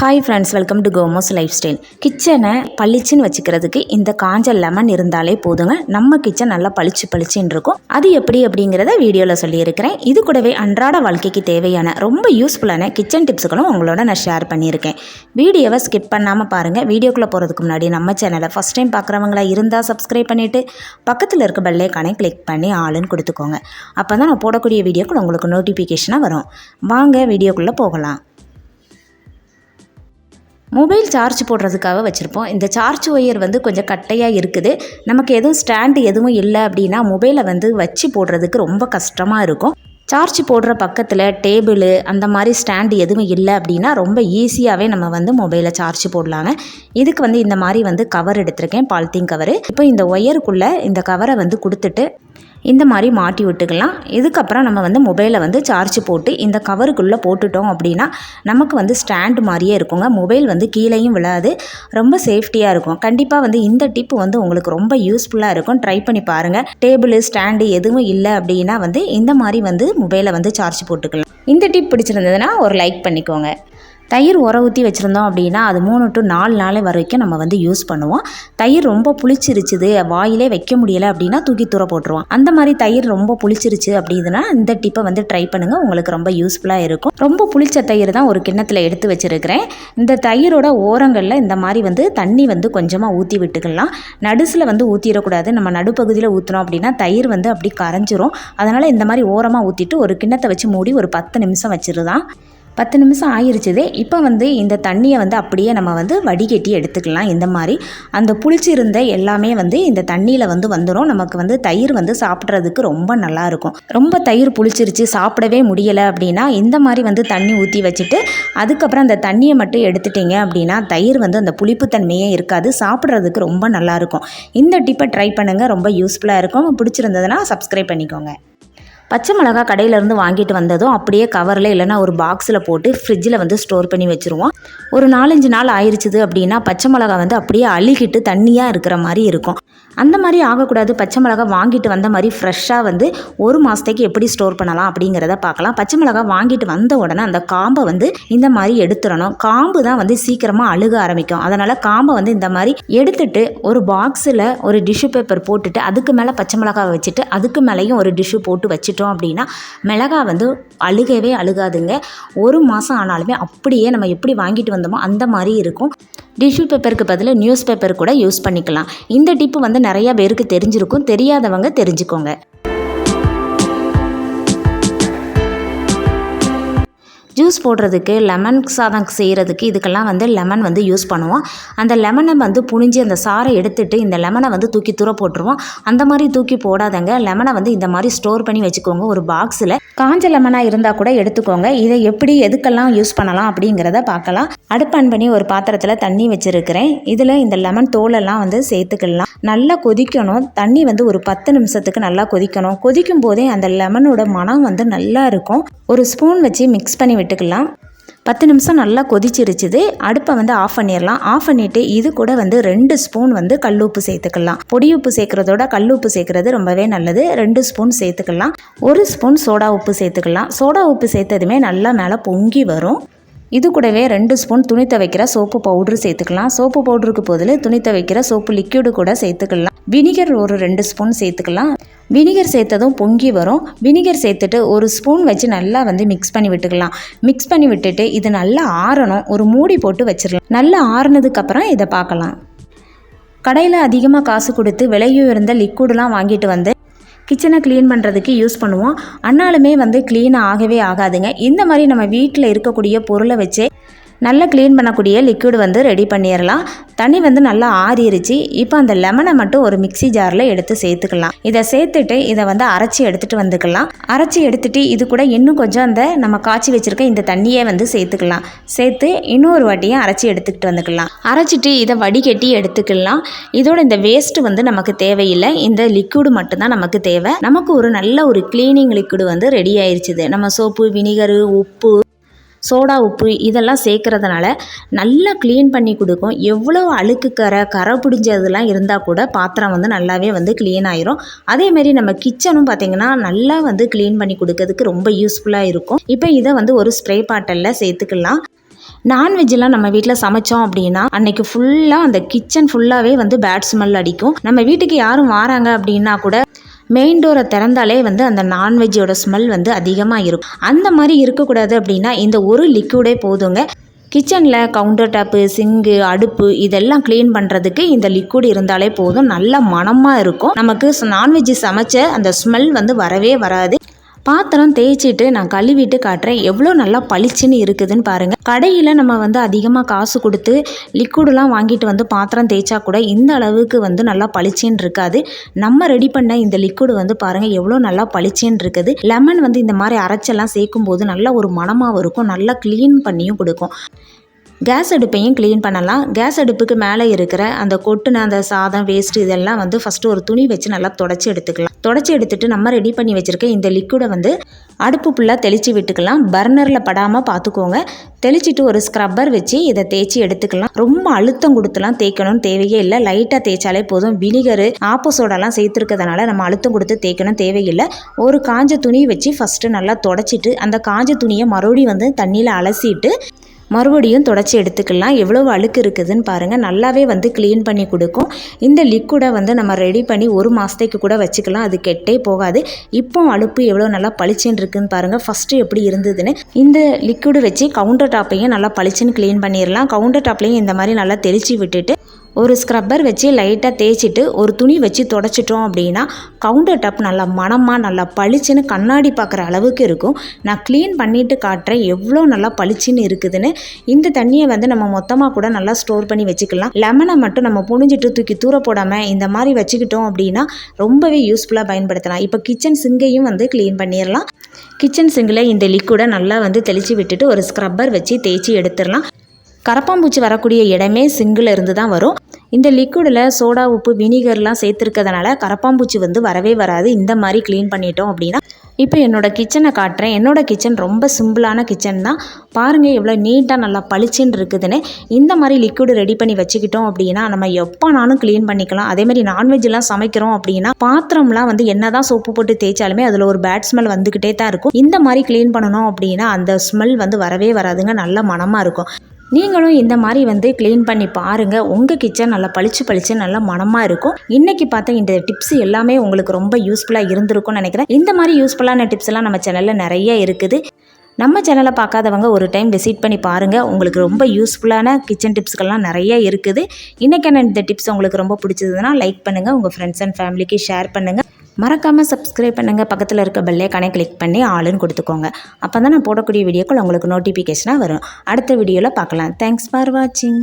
Hi friends welcome to Komos lifestyle கிச்சனை பளிச்சுன்னு வச்சுக்கிறதுக்கு இந்த காஞ்ச லெமன் இருந்தாலே போதுங்க. நம்ம கிச்சன் நல்லா பளிச்சு பளிச்சுன்னு இருக்கும். அது எப்படி அப்படிங்கிறத வீடியோவில் சொல்லியிருக்கிறேன். இது கூடவே அன்றாட வாழ்க்கைக்கு தேவையான ரொம்ப யூஸ்ஃபுல்லான கிச்சன் டிப்ஸுகளும் உங்களோட நான் ஷேர் பண்ணியிருக்கேன். வீடியோவை ஸ்கிப் பண்ணாமல் பாருங்கள் வீடியோக்குள்ளே போகிறதுக்கு முன்னாடி நம்ம சேனலை ஃபஸ்ட் டைம் பார்க்குறவங்களா இருந்தால் சப்ஸ்கிரைப் பண்ணிவிட்டு பக்கத்தில் இருக்க பெல்லைக்கானே கிளிக் பண்ணி ஆளுன்னு கொடுத்துக்கோங்க. அப்போ தான் நான் போடக்கூடிய வீடியோக்குள்ள உங்களுக்கு நோட்டிஃபிகேஷனாக வரும். வாங்க வீடியோக்குள்ளே போகலாம். மொபைல் சார்ஜ் போடுறதுக்காக வச்சுருப்போம். இந்த சார்ஜ் ஒயர் வந்து கொஞ்சம் கட்டையாக இருக்குது. நமக்கு எதுவும் ஸ்டாண்டு எதுவும் இல்லை அப்படின்னா மொபைலை வந்து வச்சு போடுறதுக்கு ரொம்ப கஷ்டமாக இருக்கும். சார்ஜ் போடுற பக்கத்தில் டேபிள் அந்த மாதிரி ஸ்டாண்டு எதுவும் இல்லை அப்படின்னா ரொம்ப ஈஸியாகவே நம்ம வந்து மொபைலை சார்ஜ் போடலாங்க இதுக்கு வந்து இந்த மாதிரி வந்து கவர் எடுத்திருக்கேன் பாலித்தீன் கவரு. இப்போ இந்த ஒயருக்குள்ளே இந்த கவரை வந்து கொடுத்துட்டு இந்த மாதிரி மாட்டி விட்டுக்கலாம். இதுக்கப்புறம் நம்ம வந்து மொபைலை வந்து சார்ஜ் போட்டு இந்த கவருக்குள்ளே போட்டுட்டோம் அப்படின்னா நமக்கு வந்து ஸ்டாண்டு மாதிரியே இருக்குங்க. மொபைல் வந்து கீழேயும் விழாது. ரொம்ப சேஃப்டியாக இருக்கும். கண்டிப்பாக வந்து இந்த டிப் வந்து உங்களுக்கு ரொம்ப யூஸ்ஃபுல்லாக இருக்கும். ட்ரை பண்ணி பாருங்கள் டேபிள் ஸ்டாண்டு எதுவும் இல்லை அப்படின்னா வந்து இந்த மாதிரி வந்து மொபைலை வந்து சார்ஜ் போட்டுக்கலாம். இந்த டிப் பிடிச்சிருந்ததுன்னா ஒரு லைக் பண்ணிக்கோங்க. தயிர் உர ஊற்றி வச்சுருந்தோம் அப்படின்னா அது மூணு டு நாலு நாள் வரைக்கும் நம்ம வந்து யூஸ் பண்ணுவோம். தயிர் ரொம்ப புளிச்சிருச்சுது வாயிலே வைக்க முடியலை அப்படின்னா தூக்கி தூர போட்டுருவோம். அந்த மாதிரி தயிர் ரொம்ப புளிச்சிருச்சு அப்படின்னா இந்த டிப்பை வந்து ட்ரை பண்ணுங்கள் உங்களுக்கு ரொம்ப யூஸ்ஃபுல்லாக இருக்கும். ரொம்ப புளிச்ச தயிர் தான் ஒரு கிண்ணத்தில் எடுத்து வச்சுருக்கிறேன். இந்த தயிரோட ஓரங்களில் இந்த மாதிரி வந்து தண்ணி வந்து கொஞ்சமாக ஊற்றி விட்டுக்கலாம். நடுசில் வந்து ஊற்றிடக்கூடாது நம்ம நடுப்பகுதியில் ஊற்றினோம் அப்படின்னா தயிர் வந்து அப்படி கரைஞ்சிரும். அதனால் இந்த மாதிரி ஓரமாக ஊற்றிட்டு ஒரு கிண்ணத்தை வச்சு மூடி ஒரு பத்து நிமிஷம் வச்சிருதான். பத்து நிமிஷம் ஆயிருச்சுதே இப்போ வந்து இந்த தண்ணியை வந்து அப்படியே நம்ம வந்து வடிகட்டி எடுத்துக்கலாம். இந்த மாதிரி அந்த புளிச்சிருந்த எல்லாமே வந்து இந்த தண்ணியில் வந்து வந்துடும் நமக்கு வந்து தயிர் வந்து சாப்பிட்றதுக்கு ரொம்ப நல்லா இருக்கும் ரொம்ப தயிர் புளிச்சிருச்சு சாப்பிடவே முடியலை அப்படின்னா இந்த மாதிரி வந்து தண்ணி ஊற்றி வச்சுட்டு அதுக்கப்புறம் அந்த தண்ணியை மட்டும் எடுத்துட்டீங்க அப்படின்னா தயிர் வந்து அந்த புளிப்புத்தன்மையே இருக்காது. சாப்பிட்றதுக்கு ரொம்ப நல்லாயிருக்கும். இந்த டிப்பை ட்ரை பண்ணுங்கள் ரொம்ப யூஸ்ஃபுல்லாக இருக்கும். பிடிச்சிருந்ததுன்னா சப்ஸ்கிரைப் பண்ணிக்கோங்க. பச்சை மிளகா கடையிலேருந்து வாங்கிட்டு வந்ததும் அப்படியே கவரில் இல்லைன்னா ஒரு பாக்ஸில் போட்டு ஃப்ரிட்ஜில் வந்து ஸ்டோர் பண்ணி வச்சுருவோம். ஒரு நாலஞ்சு நாள் ஆயிடுச்சுது அப்படின்னா பச்சை மிளகா வந்து அப்படியே அழுகிட்டு தண்ணியாக இருக்கிற மாதிரி இருக்கும். அந்த மாதிரி ஆகக்கூடாது. பச்சை மிளகா வாங்கிட்டு வந்த மாதிரி ஃப்ரெஷ்ஷாக வந்து ஒரு மாதத்துக்கு எப்படி ஸ்டோர் பண்ணலாம் அப்படிங்கிறத பார்க்கலாம். பச்சை மிளகா வாங்கிட்டு வந்த உடனே அந்த காம்பை வந்து இந்த மாதிரி எடுத்துடணும். காம்பு தான் வந்து சீக்கிரமாக அழுக ஆரம்பிக்கும். அதனால் காம்பை வந்து இந்த மாதிரி எடுத்துட்டு ஒரு பாக்ஸில் ஒரு டிஷ்யூ பேப்பர் போட்டுட்டு அதுக்கு மேலே பச்சை மிளகாவை வச்சுட்டு அதுக்கு மேலேயும் ஒரு டிஷ்யூ போட்டு வச்சுட்டு வச்சுட்டோம் அப்படின்னா மிளகா வந்து அழுகவே அழுகாதுங்க. ஒரு மாதம் ஆனாலுமே அப்படியே நம்ம எப்படி வாங்கிட்டு வந்தோமோ அந்த மாதிரி இருக்கும். டிஷ்யூ பேப்பருக்கு பதில் நியூஸ் பேப்பர் கூட யூஸ் பண்ணிக்கலாம். இந்த டிப்பு வந்து நிறையா பேருக்கு தெரிஞ்சிருக்கும். தெரியாதவங்க தெரிஞ்சுக்கோங்க. ஜூஸ் போடுறதுக்கு லெமன் சாதம் செய்கிறதுக்கு இதுக்கெல்லாம் வந்து லெமன் வந்து யூஸ் பண்ணுவோம். அந்த லெமனை வந்து புழிஞ்சு அந்த சாறை எடுத்துட்டு இந்த லெமனை வந்து தூக்கி தூர போட்டுருவோம். அந்த மாதிரி தூக்கி போடாதங்க. லெமனை வந்து இந்த மாதிரி ஸ்டோர் பண்ணி வச்சுக்கோங்க. ஒரு பாக்ஸில் காஞ்ச லெமனாக இருந்தால் கூட எடுத்துக்கோங்க. இதை எப்படி எதுக்கெல்லாம் யூஸ் பண்ணலாம் அப்படிங்கிறத பார்க்கலாம். அடுப்பான் பண்ணி ஒரு பாத்திரத்தில் தண்ணி வச்சுருக்கிறேன். இதில் இந்த லெமன் தோலெல்லாம் வந்து சேர்த்துக்கலாம். நல்லா கொதிக்கணும். தண்ணி வந்து ஒரு பத்து நிமிஷத்துக்கு நல்லா கொதிக்கணும். கொதிக்கும் போதே அந்த லெமனோட மனம் வந்து நல்லா இருக்கும். ஒரு ஸ்பூன் வச்சு மிக்ஸ் பண்ணி விட்டு விட்டுக்கலாம் பத்து நிமிஷம் நல்லா கொதிச்சிருச்சுது. அடுப்பை வந்து ஆஃப் பண்ணிடலாம் ஆஃப் பண்ணிவிட்டு இது கூட வந்து ரெண்டு ஸ்பூன் வந்து கல்லுப்பு சேர்த்துக்கலாம். பொடி உப்பு சேர்க்குறதோட கல்லுப்பு சேர்க்குறது ரொம்பவே நல்லது. ரெண்டு ஸ்பூன் சேர்த்துக்கலாம். ஒரு ஸ்பூன் சோடா உப்பு சேர்த்துக்கலாம். சோடா உப்பு சேர்த்ததுமே நல்லா மேலே பொங்கி வரும். இது கூடவே ரெண்டு ஸ்பூன் துணி துவைக்கிற சோப்பு பவுட்ரு சேர்த்துக்கலாம். சோப்பு பவுடருக்கு பதில் துணி துவைக்கிற சோப்பு லிக்யூடு கூட சேர்த்துக்கலாம். வினிகர் ஒரு ரெண்டு ஸ்பூன் சேர்த்துக்கலாம். வினிகர் சேர்த்ததும் பொங்கி வரும். வினிகர் சேர்த்துட்டு ஒரு ஸ்பூன் வச்சு நல்லா வந்து மிக்ஸ் பண்ணி விட்டுக்கலாம். மிக்ஸ் பண்ணி விட்டுட்டு இது நல்லா ஆறணும். ஒரு மூடி போட்டு வச்சிடலாம் நல்லா ஆறுனதுக்கப்புறம் இதை பார்க்கலாம். கடையில் அதிகமாக காசு கொடுத்து விலையுயர்ந்த லிக்விடெலாம் வாங்கிட்டு வந்து கிச்சனை க்ளீன் பண்ணுறதுக்கு யூஸ் பண்ணுவோம். ஆனாலுமே வந்து க்ளீன் ஆகவே ஆகாதுங்க. இந்த மாதிரி நம்ம வீட்டில் இருக்கக்கூடிய பொருளை வச்சே நல்லா க்ளீன் பண்ணக்கூடிய லிக்விட் வந்து ரெடி பண்ணிடலாம் தண்ணி வந்து நல்லா ஆறிடுச்சு இப்போ அந்த லெமனை மட்டும் ஒரு மிக்சி ஜாரில் எடுத்து சேர்த்துக்கலாம். இதை சேர்த்துட்டு இதை வந்து அரைச்சி எடுத்துகிட்டு வந்துக்கலாம். அரைச்சி எடுத்துகிட்டு இது கூட இன்னும் கொஞ்சம் அந்த நம்ம காய்ச்சி வச்சுருக்க இந்த தண்ணியை வந்து சேர்த்துக்கலாம். சேர்த்து இன்னொரு வாட்டியும் அரைச்சி எடுத்துக்கிட்டு வந்துக்கலாம். அரைச்சிட்டு இதை வடிகட்டி எடுத்துக்கலாம். இதோட இந்த வேஸ்ட்டு வந்து நமக்கு தேவையில்லை. இந்த லிக்விடு மட்டும்தான் நமக்கு தேவை. நமக்கு ஒரு நல்ல ஒரு க்ளீனிங் லிக்விடு வந்து ரெடி ஆயிடுச்சுது நம்ம சோப்பு வினிகரு உப்பு சோடா உப்பு இதெல்லாம் சேர்க்குறதுனால நல்லா க்ளீன் பண்ணி கொடுக்கும். எவ்வளோ அழுக்கு கரை கரை பிடிஞ்சதெல்லாம் இருந்தால் கூட பாத்திரம் வந்து நல்லாவே வந்து க்ளீன் ஆயிரும். அதேமாரி நம்ம கிச்சனும் பார்த்திங்கன்னா நல்லா வந்து க்ளீன் பண்ணி கொடுக்கறதுக்கு ரொம்ப யூஸ்ஃபுல்லாக இருக்கும். இப்போ இதை வந்து ஒரு ஸ்ப்ரே பாட்டலில் சேர்த்துக்கலாம். நான்வெஜ்லாம் நம்ம வீட்டில் சமைச்சோம் அப்படின்னா அன்னைக்கு ஃபுல்லாக அந்த கிச்சன் ஃபுல்லாகவே வந்து பேட் ஸ்மெல் அடிக்கும். நம்ம வீட்டுக்கு யாரும் வராங்க அப்படின்னா கூட மெயின் டோரை திறந்தாலே வந்து அந்த நான்வெஜ்ஜோட ஸ்மெல் வந்து அதிகமாக இருக்கும். அந்த மாதிரி இருக்கக்கூடாது அப்படின்னா இந்த ஒரு லிக்யூடே போதுங்க. கிச்சனில் கவுண்டர் டாப்பு சிங்கு அடுப்பு இதெல்லாம் க்ளீன் பண்ணுறதுக்கு இந்த லிக்விட் இருந்தாலே போதும். நல்ல மனமாக இருக்கும். நமக்கு நான்வெஜ் சமைச்ச அந்த ஸ்மெல் வந்து வரவே வராது. பாத்திரம் தேய்ச்சிட்டு நான் கழுவிட்டு காட்டுறேன். எவ்வளோ நல்லா பளிச்சுன்னு இருக்குதுன்னு பாருங்கள் கடையில் நம்ம வந்து அதிகமாக காசு கொடுத்து லிக்விடெலாம் வாங்கிட்டு வந்து பாத்திரம் தேய்ச்சா கூட இந்த அளவுக்கு வந்து நல்லா பளிச்சுன்னு இருக்காது. நம்ம ரெடி பண்ண இந்த லிக்விடு வந்து பாருங்கள் எவ்வளோ நல்லா பளிச்சுன்னு இருக்குது. லெமன் வந்து இந்த மாதிரி அரைச்செல்லாம் சேர்க்கும் போது நல்ல ஒரு மனமாகவும் இருக்கும். நல்லா க்ளீன் பண்ணியும் கொடுக்கும். கேஸ் அடுப்பையும் க்ளீன் பண்ணலாம். கேஸ் அடுப்புக்கு மேலே இருக்கிற அந்த கொட்டுன அந்த சாதம் வேஸ்ட்டு இதெல்லாம் வந்து ஃபஸ்ட்டு ஒரு துணி வச்சு நல்லா தொடச்சி எடுத்துக்கலாம். தொடச்சி எடுத்துட்டு நம்ம ரெடி பண்ணி வச்சுருக்க இந்த லிக்விடை வந்து அடுப்பு ஃபுல்லாக தெளித்து விட்டுக்கலாம். பர்னரில் படாமல் பார்த்துக்கோங்க தெளிச்சிட்டு ஒரு ஸ்க்ரப்பர் வச்சு இதை தேய்ச்சி எடுத்துக்கலாம். ரொம்ப அழுத்தம் கொடுத்துலாம் தேய்க்கணும்னு தேவையே இல்லை. லைட்டாக தேய்ச்சாலே போதும். வினிகரு ஆப்போசோடெல்லாம் சேர்த்துருக்கிறதுனால நம்ம அழுத்தம் கொடுத்து தேய்க்கணும் தேவையில்லை. ஒரு காஞ்ச துணி வச்சு ஃபஸ்ட்டு நல்லா தொடச்சிட்டு அந்த காஞ்ச துணியை மறுபடியும் வந்து தண்ணியில் அலசிட்டு மறுபடியும் தொடச்சி எடுத்துக்கலாம். எவ்வளோ அழுக்கு இருக்குதுன்னு பாருங்கள் நல்லாவே வந்து க்ளீன் பண்ணி கொடுக்கும். இந்த லிக்விடை வந்து நம்ம ரெடி பண்ணி ஒரு மாதத்துக்கு கூட வச்சுக்கலாம். அது கெட்டே போகாது. இப்போ அழுப்பு எவ்வளோ நல்லா பளிச்சுன்னு இருக்குன்னு பாருங்கள் ஃபஸ்ட்டு எப்படி இருந்ததுன்னு இந்த லிக்விடு வச்சு கவுண்டர் டாப்பையும் நல்லா பளிச்சுன்னு க்ளீன் பண்ணிடலாம் கவுண்டர் டாப்லையும் இந்த மாதிரி நல்லா தெளித்து விட்டுட்டு ஒரு ஸ்க்ரப்பர் வச்சு லைட்டாக தேய்ச்சிட்டு ஒரு துணி வச்சு தொடச்சிட்டோம் அப்படின்னா கவுண்டர் டாப் நல்லா மனமாக நல்லா பளிச்சுன்னு கண்ணாடி பார்க்குற அளவுக்கு இருக்கும். நான் க்ளீன் பண்ணிவிட்டு காட்டுறேன் எவ்வளோ நல்லா பளிச்சுன்னு இருக்குதுன்னு. இந்த தண்ணியை வந்து நம்ம மொத்தமாக கூட நல்லா ஸ்டோர் பண்ணி வச்சுக்கலாம். லெமனை மட்டும் நம்ம புழிஞ்சிட்டு தூக்கி தூர போடாமல் இந்த மாதிரி வச்சுக்கிட்டோம் அப்படின்னா ரொம்பவே யூஸ்ஃபுல்லாக பயன்படுத்தலாம். இப்போ கிச்சன் சிங்கையும் வந்து க்ளீன் பண்ணிடலாம். கிச்சன் சிங்கில் இந்த லிக்விடை நல்லா வந்து தெளித்து விட்டுட்டு ஒரு ஸ்க்ரப்பர் வச்சு தேய்ச்சி எடுத்துடலாம். கரப்பாம்பூச்சி வரக்கூடிய இடமே சிங்கில் இருந்து தான் வரும். இந்த லிக்விடில் சோடா உப்பு வினிகர்லாம் சேர்த்துருக்கிறதுனால கரப்பாம்பூச்சி வந்து வரவே வராது. இந்த மாதிரி க்ளீன் பண்ணிட்டோம் அப்படின்னா. இப்போ என்னோடய கிச்சனை காட்டுறேன். என்னோடய கிச்சன் ரொம்ப சிம்பிளான கிச்சன் தான். பாருங்கள் எவ்வளோ நீட்டாக நல்லா பளிச்சுன்னு இருக்குதுன்னு. இந்த மாதிரி லிக்விடு ரெடி பண்ணி வச்சுக்கிட்டோம் அப்படின்னா நம்ம எப்போனாலும் க்ளீன் பண்ணிக்கலாம். அதேமாதிரி நான்வெஜ்லாம் சமைக்கிறோம் அப்படின்னா பாத்திரம்லாம் வந்து என்ன தான் சோப்பு போட்டு தேய்ச்சாலுமே அதில் ஒரு பேட் ஸ்மெல் வந்துக்கிட்டே தான் இருக்கும். இந்த மாதிரி க்ளீன் பண்ணணும் அப்படின்னா அந்த ஸ்மெல் வந்து வரவே வராதுங்க. நல்ல மனமாக இருக்கும். நீங்களும் இந்த மாதிரி வந்து க்ளீன் பண்ணி பாருங்கள் உங்கள் கிச்சன் நல்லா பளிச்சு பளிச்சு நல்லா மனமாக இருக்கும். இன்றைக்கி பார்த்த இந்த டிப்ஸ் எல்லாமே உங்களுக்கு ரொம்ப யூஸ்ஃபுல்லாக இருந்திருக்கும்னு நினைக்கிறேன். இந்த மாதிரி யூஸ்ஃபுல்லான டிப்ஸ் எல்லாம் நம்ம சேனலில் நிறைய இருக்குது. நம்ம சேனலை பார்க்காதவங்க ஒரு டைம் விசிட் பண்ணி பாருங்கள் உங்களுக்கு ரொம்ப யூஸ்ஃபுல்லான கிச்சன் டிப்ஸ்கள்லாம் நிறைய இருக்குது. இன்றைக்கான இந்த டிப்ஸ் உங்களுக்கு ரொம்ப பிடிச்சதுன்னா லைக் பண்ணுங்கள் உங்கள் ஃப்ரெண்ட்ஸ் அண்ட் ஃபேமிலிக்கு ஷேர் பண்ணுங்கள் மறக்காமல் சப்ஸ்கிரைப் பண்ணுங்கள் பக்கத்தில் இருக்க பெல்லைக்கானே கிளிக் பண்ணி ஆளுன்னு கொடுத்துக்கோங்க. அப்போ தான் நான் போடக்கூடிய வீடியோக்கள் உங்களுக்கு நோட்டிஃபிகேஷனாக வரும். அடுத்த வீடியோவில் பார்க்கலாம். தேங்க்ஸ் ஃபார் வாட்சிங்